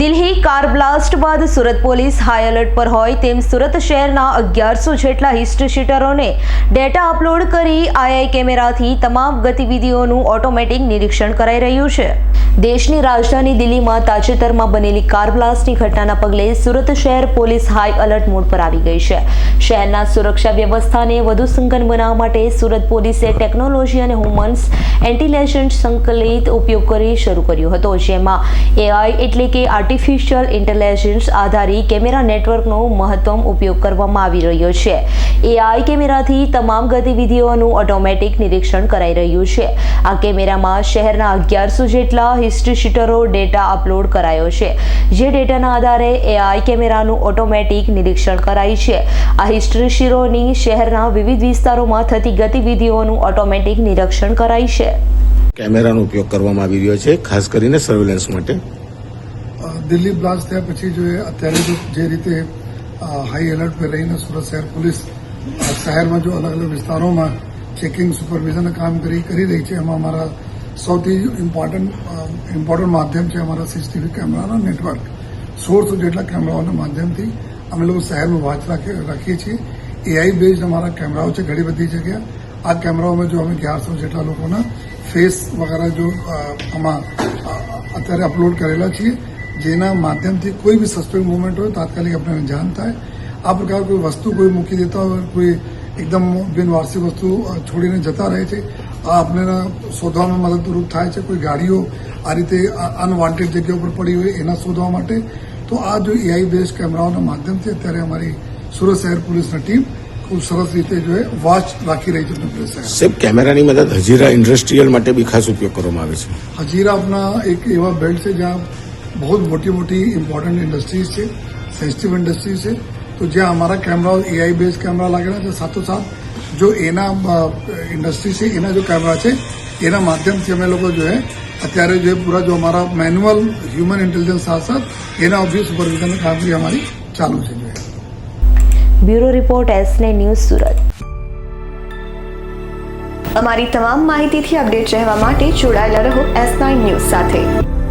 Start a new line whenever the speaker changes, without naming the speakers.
Delhi car blast બાદ Surat police high alert પર હોય તેમ સુરત શહેરના અગિયારસો જેટલા હિસ્ટ્રી શીટરોને ડેટા અપલોડ કરી આઈઆઈ કેમેરાથી તમામ ગતિવિધિઓનું ઓટોમેટિક નિરીક્ષણ કરાઈ રહ્યું છે. દેશની રાજધાની દિલ્હીમાં તાજેતરમાં બનેલી કાર બ્લાસ્ટની ઘટનાના પગલે સુરત શહેર પોલીસ હાઈ એલર્ટ મોડ પર આવી ગઈ છે. શહેરના સુરક્ષા વ્યવસ્થાને વધુ સંકન બનાવવા માટે સુરત પોલીસે ટેકનોલોજી અને હ્યુમન્સ એન્ટિલેશન સંકલિત ઉપયોગ કરી શરૂ કર્યો હતો, જેમાં એઆઈ એટલે કે આર્ટિફિશિયલ ઇન્ટેલિજન્સ આધારિત કેમેરા નેટવર્કનો મહત્તમ ઉપયોગ કરવામાં આવી રહ્યો છે. એઆઈ કેમેરાથી તમામ ગતિવિધિઓનું ઓટોમેટિક નિરીક્ષણ કરાઈ રહ્યું છે. આ કેમેરામાં શહેરના અગિયારસો જેટલા હિસ્ટ્રી શીટરો ડેટા અપલોડ કરાયો છે. જે ડેટાના આધારે એઆઈ કેમેરાનું ઓટોમેટિક નિરીક્ષણ કરાય છે. આ હિસ્ટ્રી શીરોની શહેરના વિવિધ વિસ્તારોમાં થતી ગતિવિધિઓનું ઓટોમેટિક નિરીક્ષણ કરાય છે.
કેમેરાનો ઉપયોગ કરવામાં આવી રહ્યો છે, ખાસ કરીને સર્વેલન્સ માટે.
દિલ્હી બ્લાસ્ટ થયા પછી જો અત્યારે જો રીતે હાઈ એલર્ટ પર રહીને સુરત શહેર પોલીસ શહેરમાં જો અલગ અલગ વિસ્તારોમાં ચેકિંગ સુપરવિઝન કામ કરી કરી રહી છે, એમાં અમારા સૌથી ઇમ્પોર્ટન્ટ ઇમ્પોર્ટન્ટ માધ્યમ છે અમારા સીસીટીવી કેમેરાના નેટવર્ક. સોળસો જેટલા કેમેરાઓના માધ્યમથી અમે લોકો શહેરમાં વાંચ રાખી, રાખીએ છીએ. એઆઈ બેઝડ અમારા કેમેરાઓ છે, ઘણી બધી જગ્યા. આ કેમેરાઓમાં જો અમે અગિયારસો જેટલા લોકોના ફેસ વગેરે જો આમાં અત્યારે અપલોડ કરેલા છીએ જેના માધ્યમથી કોઈ બી સસ્પેક્ટ મુવમેન્ટ હોય તાત્કાલિક આપણને જાણ થાય. આ પ્રકાર કોઈ વસ્તુ કોઈ મૂકી દેતા હોય કોઈ એકદમ બિનવારસી વસ્તુ છોડીને જતા રહે છે આ આપણને શોધવામાં મદદરૂપ થાય છે. કોઈ ગાડીઓ આ રીતે અનવોન્ટેડ જગ્યા ઉપર પડી હોય એના શોધવા માટે. તો આ જો એઆઈ બેઝ કેમેરાઓના માધ્યમથી અત્યારે અમારી સુરત શહેર પોલીસની ટીમ ખૂબ સરસ રીતે જો વોચ રાખી રહી છે
સાહેબ કેમેરાની મદદ હજીરા ઇન્ડસ્ટ્રીયલ માટે બી ખાસ ઉપયોગ કરવામાં આવે છે.
હજીરા આપના એક એવા બેલ્ટ છે જ્યાં બહુ જ મોટી મોટી ઇમ્પોર્ટન્ટ ઇન્ડસ્ટ્રીઝ છે સેન્સિટિવ ઇન્ડસ્ટ્રીઝ છે તો જ્યાં અમારા કેમેરાઓ એઆઈ બેઝ કેમેરા લાગેલા છે સાથોસાથ જો એના ઇન્ડસ્ટ્રી છે એના જો કેમેરા છે એના માધ્યમથી અમે લોકો જો અત્યારે જે પૂરા જો અમારા મેન્યુઅલ હ્યુમન ઇન્ટેલિજન્સ સાથ સાથ એના બી સુપરવિઝન કામગીરી અમારી ચાલુ છે જો
બ્યુરો રિપોર્ટ એસને ન્યૂઝ સુરત
અમારી તમામ માહિતીથી અપડેટ રહેવા માટે જોડાયેલા રહો એસ નાઇન ન્યૂઝ સાથે